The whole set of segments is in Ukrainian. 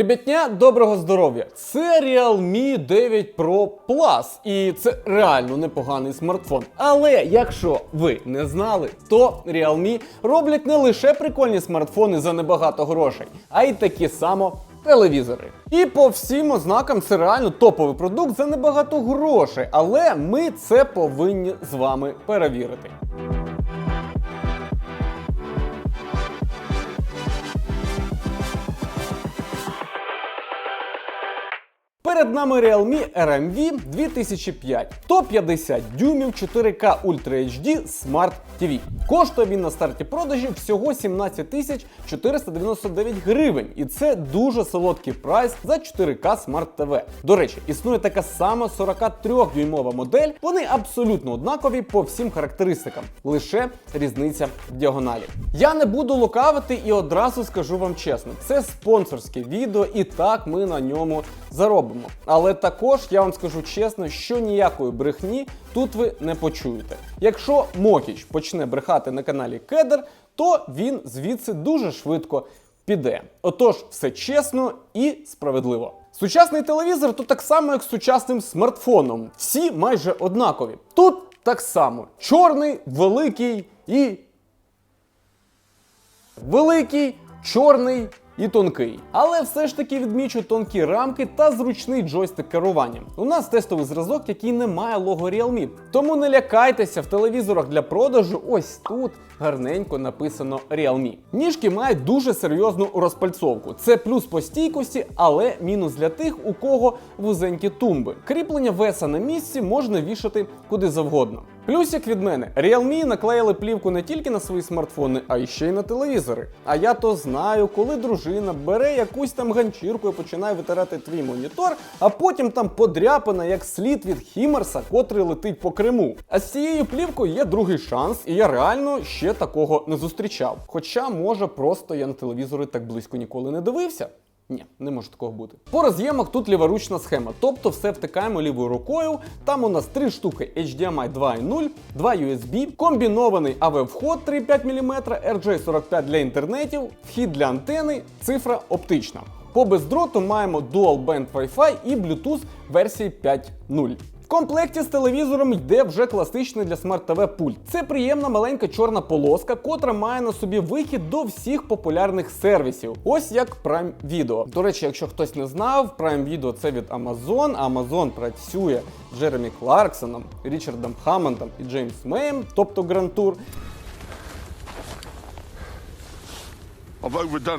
Ребятня, доброго здоров'я! Це Realme 9 Pro Plus, і це реально непоганий смартфон. Але якщо ви не знали, то Realme роблять не лише прикольні смартфони за небагато грошей, а й такі само телевізори. І по всім ознакам це реально топовий продукт за небагато грошей. Але ми це повинні з вами перевірити. Перед нами Realme RMV 2005. 150 дюймів 4К Ultra HD Smart TV. Коштує він на старті продажів всього 17 тисяч 499 гривень. І це дуже солодкий прайс за 4К Smart TV. До речі, існує така сама 43-дюймова модель. Вони абсолютно однакові по всім характеристикам. Лише різниця в діагоналі. Я не буду лукавити і одразу скажу вам чесно: це спонсорське відео, і так ми на ньому заробимо. Але також я вам скажу чесно, що ніякої брехні тут ви не почуєте. Якщо Мокіч почне брехати на каналі Кедр, то він звідси дуже швидко піде. Отож, все чесно і справедливо. Сучасний телевізор то так само, як з сучасним смартфоном. Всі майже однакові. Тут так само: чорний, великий і великий, чорний і тонкий. Але все ж таки відмічу тонкі рамки та зручний джойстик керування. У нас тестовий зразок, який не має лого Realme. Тому не лякайтеся в телевізорах для продажу. Ось тут гарненько написано Realme. Ніжки мають дуже серйозну розпальцовку. Це плюс по стійкості, але мінус для тих, у кого вузенькі тумби. Кріплення веса на місці можна вішати куди завгодно. Плюсик від мене, Realme наклеїли плівку не тільки на свої смартфони, а й ще й на телевізори. А я то знаю, коли дружина бере якусь там ганчірку і починає витирати твій монітор, а потім там подряпана як слід від Хімерса, котрий летить по Криму. А з цією плівкою є другий шанс, і я реально ще такого не зустрічав. Хоча, може, просто я на телевізори так близько ніколи не дивився. Ні, не може такого бути. По роз'ємах тут ліворучна схема, тобто все втикаємо лівою рукою. Там у нас три штуки HDMI 2.0, 2 USB, комбінований AV-вход 3,5 мм, RJ45 для інтернетів, вхід для антени, цифра оптична. По бездроту маємо Dual Band Wi-Fi і Bluetooth версії 5.0. Комплекті з телевізором йде вже класичний для Smart TV пульт. Це приємна маленька чорна полоска, котра має на собі вихід до всіх популярних сервісів. Ось як Prime Video. До речі, якщо хтось не знав, Prime Video це від Amazon. а Amazon працює з Джеремі Кларксоном, Річардом Хаммондом і Джеймс Меєм, тобто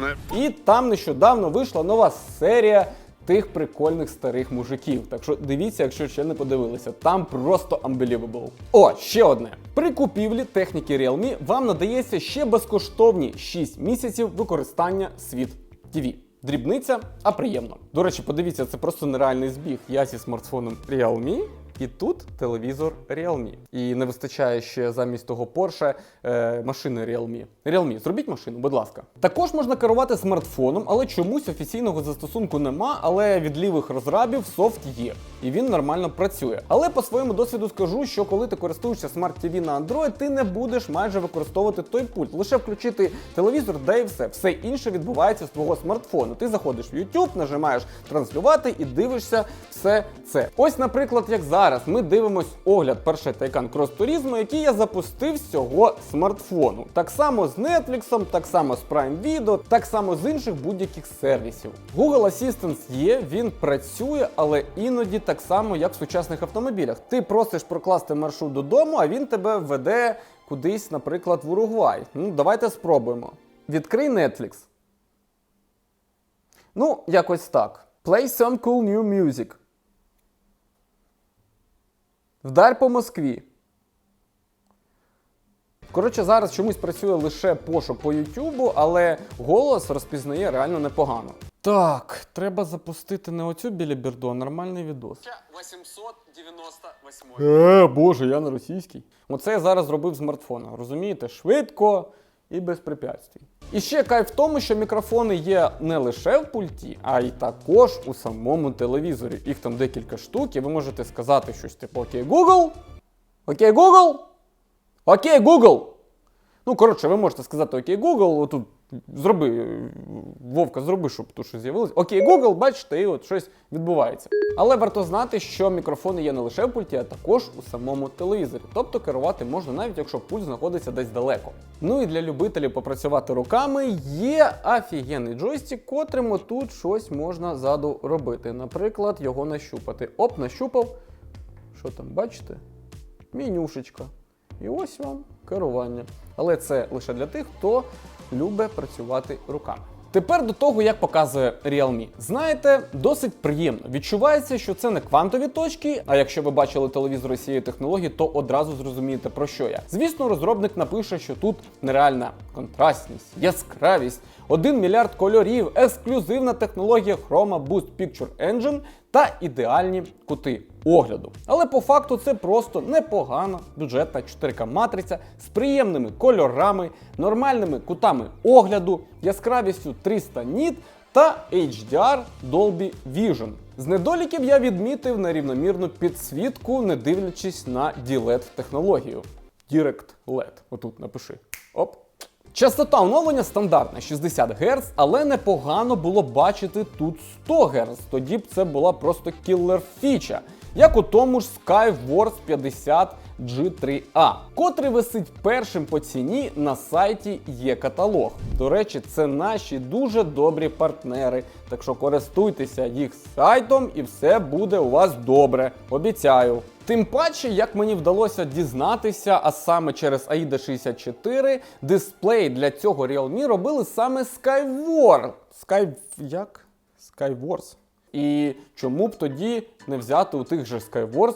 it. І там нещодавно вийшла нова серія тих прикольних старих мужиків. Так що дивіться, якщо ще не подивилися, там просто unbelievable. О, ще одне. При купівлі техніки Realme вам надається ще безкоштовні 6 місяців використання світ TV. Дрібниця, а приємно. До речі, подивіться, це просто нереальний збіг. Я зі смартфоном Realme. І тут телевізор Realme. І не вистачає ще замість того Porsche е, машини Realme. Realme, зробіть машину, будь ласка. Також можна керувати смартфоном, але чомусь офіційного застосунку нема, але від лівих розрабів софт є. І він нормально працює. Але по своєму досвіду скажу, що коли ти користуєшся Smart TV на Android, ти не будеш майже використовувати той пульт. Лише включити телевізор, де і все. Все інше відбувається з твого смартфону. Ти заходиш в YouTube, нажимаєш транслювати і дивишся все це. Ось, наприклад, як зараз ми дивимось огляд перший Тайкан Крос Турізму, який я запустив з цього смартфону. Так само з Netflix, так само з Prime Video, так само з інших будь-яких сервісів. Google Assistant є, він працює, але іноді так само, як в сучасних автомобілях. Ти просиш прокласти маршрут додому, а він тебе веде кудись, наприклад, в Уругвай. Ну, давайте спробуємо. Відкрий Netflix. Ну, якось так. Play some cool new music. Вдар по Москві. Коротше, зараз чомусь працює лише пошук по Ютубу, але голос розпізнає реально непогано. Так, треба запустити не оцю біліберду, а нормальний відос. 898. Е, боже, я на російській. Оце я зараз зробив з смартфона. Розумієте? Швидко і без препятствий. І ще кайф в тому, що мікрофони є не лише в пульті, а й також у самому телевізорі. Їх там декілька штук, і ви можете сказати щось типу Окей, Google. Окей, Google. Окей, Google. Ну, коротше, ви можете сказати Окей, Google, отут зроби, Вовка, зроби, щоб тут щось з'явилось. Окей, Google, бачите, і от щось відбувається. Але варто знати, що мікрофони є не лише в пульті, а також у самому телевізорі. Тобто керувати можна навіть якщо пульт знаходиться десь далеко. Ну і для любителів попрацювати руками є офігенний джойстик, котрим отут щось можна ззаду робити. Наприклад, його нащупати. Оп, нащупав. Що там, бачите? Менюшечка. І ось вам керування. Але це лише для тих, хто любить працювати руками. Тепер до того, як показує Realme. Знаєте, досить приємно. Відчувається, що це не квантові точки. А якщо ви бачили телевізор цієї технології, то одразу зрозумієте про що я. Звісно, розробник напише, що тут нереальна контрастність, яскравість, 1 мільярд кольорів, ексклюзивна технологія Chroma Boost Picture Engine та ідеальні кути огляду. Але по факту це просто непогана бюджетна 4К матриця з приємними кольорами, нормальними кутами огляду, яскравістю 300 ніт та HDR Dolby Vision. З недоліків я відмітив нерівномірну підсвітку, не дивлячись на DLED технологію. Direct LED. Отут напиши. Оп. Частота оновлення стандартна 60 Гц, але непогано було бачити тут 100 Гц. Тоді б це була просто кілер фіча, як у тому ж SkyWars 50 G3A, котрий висить першим по ціні на сайті є каталог. До речі, це наші дуже добрі партнери. Так що користуйтеся їх сайтом і все буде у вас добре. Обіцяю. Тим паче, як мені вдалося дізнатися, а саме через AIDA 64, дисплей для цього Realme робили саме Skywars. Sky... як? Skywars. І чому б тоді не взяти у тих же Skywars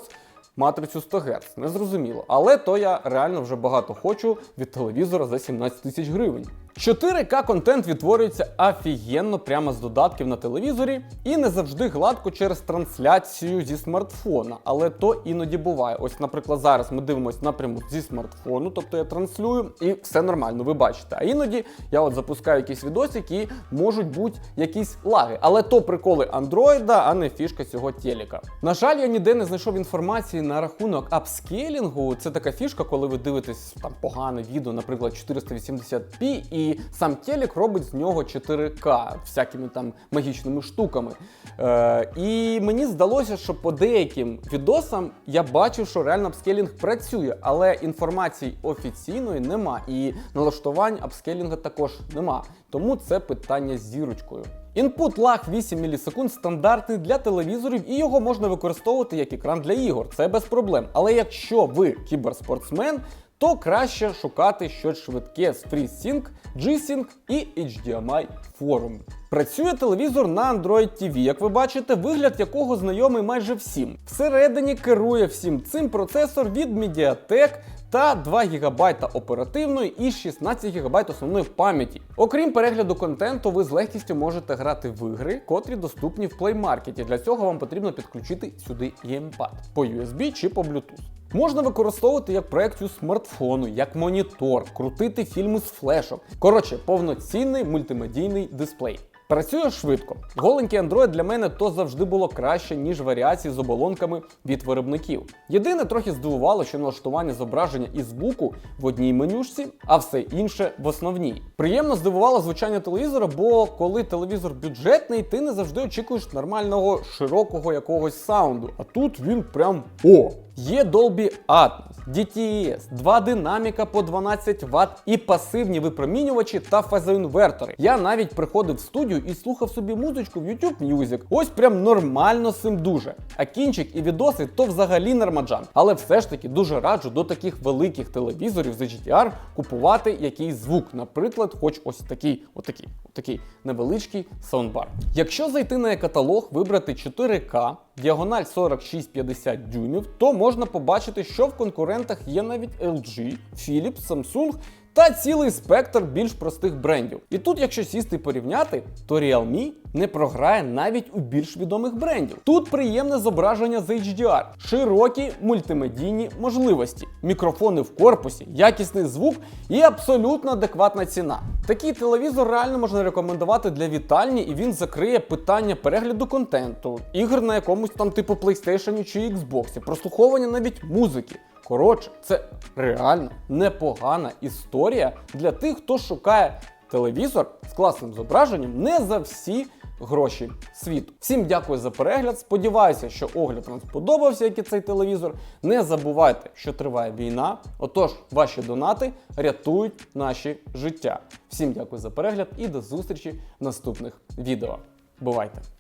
матрицю 100 Гц? Незрозуміло. Але то я реально вже багато хочу від телевізора за 17 тисяч гривень. 4К контент відтворюється офігенно прямо з додатків на телевізорі і не завжди гладко через трансляцію зі смартфона, але то іноді буває. Ось, наприклад, зараз ми дивимося напряму зі смартфону, тобто я транслюю, і все нормально, ви бачите. А іноді я от запускаю якісь відосики і можуть бути якісь лаги. Але то приколи андроїда, а не фішка цього телека. На жаль, я ніде не знайшов інформації на рахунок апскейлінгу. Це така фішка, коли ви дивитесь там погане відео, наприклад, 480p, і сам телек робить з нього 4К всякими там магічними штуками. Е, і мені здалося, що по деяким відосам я бачив, що реально апскейлінг працює, але інформації офіційної нема. І налаштувань апскейлінга також нема. Тому це питання з зірочкою. Інпут лаг 8 мілісекунд стандартний для телевізорів, і його можна використовувати як екран для ігор. Це без проблем. Але якщо ви кіберспортсмен, то краще шукати щось швидке з FreeSync, G-Sync і HDMI форум. Працює телевізор на Android TV, як ви бачите, вигляд якого знайомий майже всім. Всередині керує всім цим процесор від Mediatek та 2 ГБ оперативної і 16 ГБ основної пам'яті. Окрім перегляду контенту, ви з легкістю можете грати в ігри, котрі доступні в Play Market. Для цього вам потрібно підключити сюди геймпад по USB чи по Bluetooth. Можна використовувати як проекцію смартфону, як монітор, крутити фільми з флешок. Коротше, повноцінний мультимедійний дисплей. Працює швидко. Голенький Android для мене то завжди було краще, ніж варіації з оболонками від виробників. Єдине трохи здивувало, що налаштування зображення і звуку в одній менюшці, а все інше в основній. Приємно здивувало звучання телевізора, бо коли телевізор бюджетний, ти не завжди очікуєш нормального широкого якогось саунду. А тут він прям о! Є Dolby Atmos, DTS, два динаміка по 12 Вт і пасивні випромінювачі та фазоінвертори. Я навіть приходив в студію і слухав собі музичку в YouTube Music. Ось прям нормально з цим дуже. А кінчик і відоси то взагалі нормаджан. Але все ж таки дуже раджу до таких великих телевізорів з HDR купувати якийсь звук. Наприклад, хоч ось такий, отакий, отакий невеличкий саундбар. Якщо зайти на каталог, вибрати 4К, діагональ 46-50 дюймів, то можна побачити, що в конкурентах є навіть LG, Philips, Samsung та цілий спектр більш простих брендів. І тут, якщо сісти порівняти, то Realme не програє навіть у більш відомих брендів. Тут приємне зображення з HDR, широкі мультимедійні можливості, мікрофони в корпусі, якісний звук і абсолютно адекватна ціна. Такий телевізор реально можна рекомендувати для вітальні, і він закриє питання перегляду контенту, ігр на якомусь там типу PlayStation чи Xbox, прослуховування навіть музики. Коротше, це реально непогана історія для тих, хто шукає телевізор з класним зображенням не за всі гроші світу. Всім дякую за перегляд. Сподіваюся, що огляд вам сподобався, як і цей телевізор. Не забувайте, що триває війна. Отож, ваші донати рятують наші життя. Всім дякую за перегляд і до зустрічі в наступних відео. Бувайте!